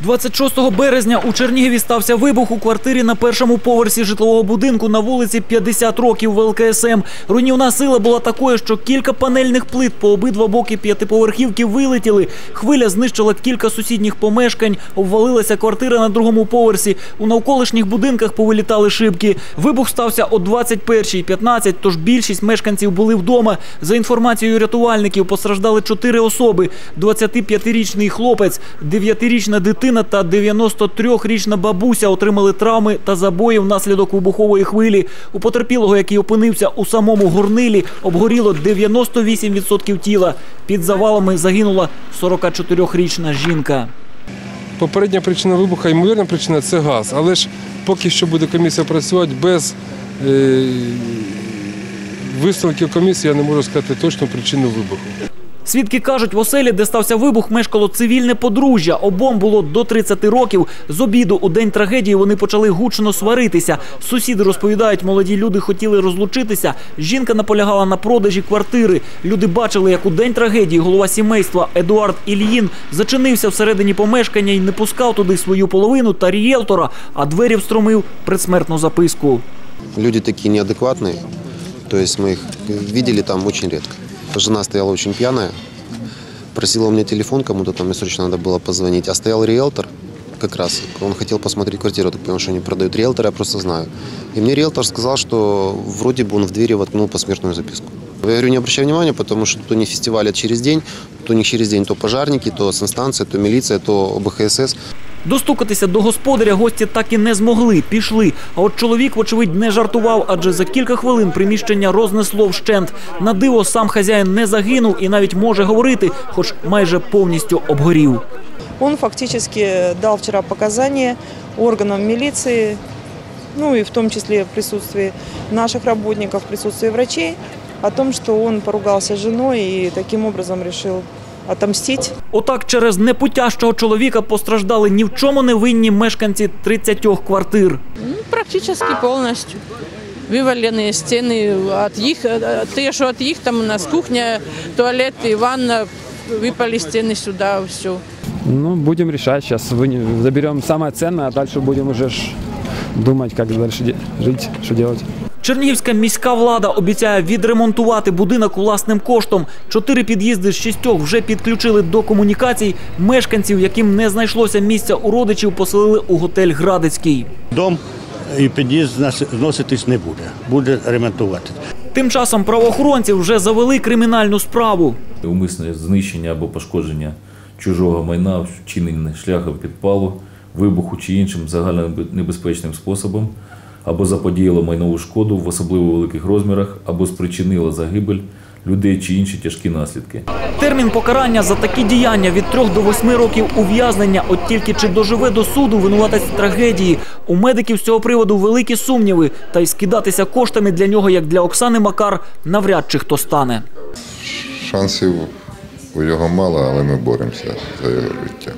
26 березня у Чернігові стався вибух у квартирі на першому поверсі житлового будинку на вулиці 50 років в ЛКСМ. Руйнівна сила була такою, що кілька панельних плит по обидва боки п'ятиповерхівки вилетіли. Хвиля знищила кілька сусідніх помешкань, обвалилася квартира на другому поверсі. У навколишніх будинках повилітали шибки. Вибух стався о 21.15, тож більшість мешканців були вдома. За інформацією рятувальників, постраждали чотири особи: 25-річний хлопець, 9-річна дитина та 93-річна бабуся отримали травми та забої внаслідок вибухової хвилі. У потерпілого, який опинився у самому горнилі, обгоріло 98% тіла. Під завалами загинула 44-річна жінка. Попередня причина вибуху, ймовірна причина це газ. Але ж поки що буде комісія працювати без е, висновків комісії, я не можу сказати точну причину вибуху. Свідки кажуть, в оселі, де стався вибух, мешкало цивільне подружжя. Обом було до 30 років. З обіду у день трагедії вони почали гучно сваритися. Сусіди розповідають, молоді люди хотіли розлучитися. Жінка наполягала на продажі квартири. Люди бачили, як у день трагедії голова сімейства Едуард Ільїн зачинився всередині помешкання і не пускав туди свою половину та рієлтора, а двері встромив предсмертну записку. Люди такие неадекватные. То есть мы их видели там очень редко. Жена стояла очень пьяная, просила у меня телефон, кому-то там мне срочно надо было позвонить. А стоял риэлтор, как раз, он хотел посмотреть квартиру, так понял, что они продают риэлтора, я просто знаю. И мне риэлтор сказал, что вроде бы он в двери воткнул посмертную записку. Я говорю, не обращай внимания, потому что то не фестивалят через день, то не через день, то пожарники, то санстанция, то милиция, то ОБХСС. Достукатися до господаря гості так і не змогли. Пішли. А от чоловік, вочевидь, не жартував, адже за кілька хвилин приміщення рознесло вщент. На диво сам хазяїн не загинув і навіть може говорити, хоч майже повністю обгорів. Он фактически дал вчера показания органам милиции, ну и в том числе в присутствии наших работников, в присутствии врачей, о том, что он поругался с женой и таким образом решил отомстить. Отак через непутящого чоловіка постраждали ні в чому не винні мешканці 30 квартир. Ну, практически полностью. Вываленные стены от их, э, те, что от их, там у нас кухня, туалет и ванна, выпали стены сюда, все. Ну, будем решать. Сейчас вы- заберем самое ценное, а дальше будем уже ж думать, как дальше де- жить, что делать. Чернігівська міська влада обіцяє відремонтувати будинок власним коштом. Чотири під'їзди з шістьох вже підключили до комунікацій. Мешканців, яким не знайшлося місця у родичів, поселили у готель Градицький. Дом і під'їзд зноситись не буде, буде ремонтувати. Тим часом правоохоронці вже завели кримінальну справу. умисне знищення або пошкодження чужого майна, вчинене шляхом підпалу, вибуху чи іншим загальнонебезпечним способом, або заподіяло майнову шкоду в особливо великих розмірах, або спричинило загибель людей чи інші тяжкі наслідки. Термін покарання за такі діяння від 3 до 8 років ув'язнення. От тільки чи доживе до суду винуватець трагедії. У медиків з цього приводу великі сумніви. Та й скидатися коштами для нього, як для Оксани Макар, навряд чи хто стане. Шансів у його мало, але ми боремося за його життя.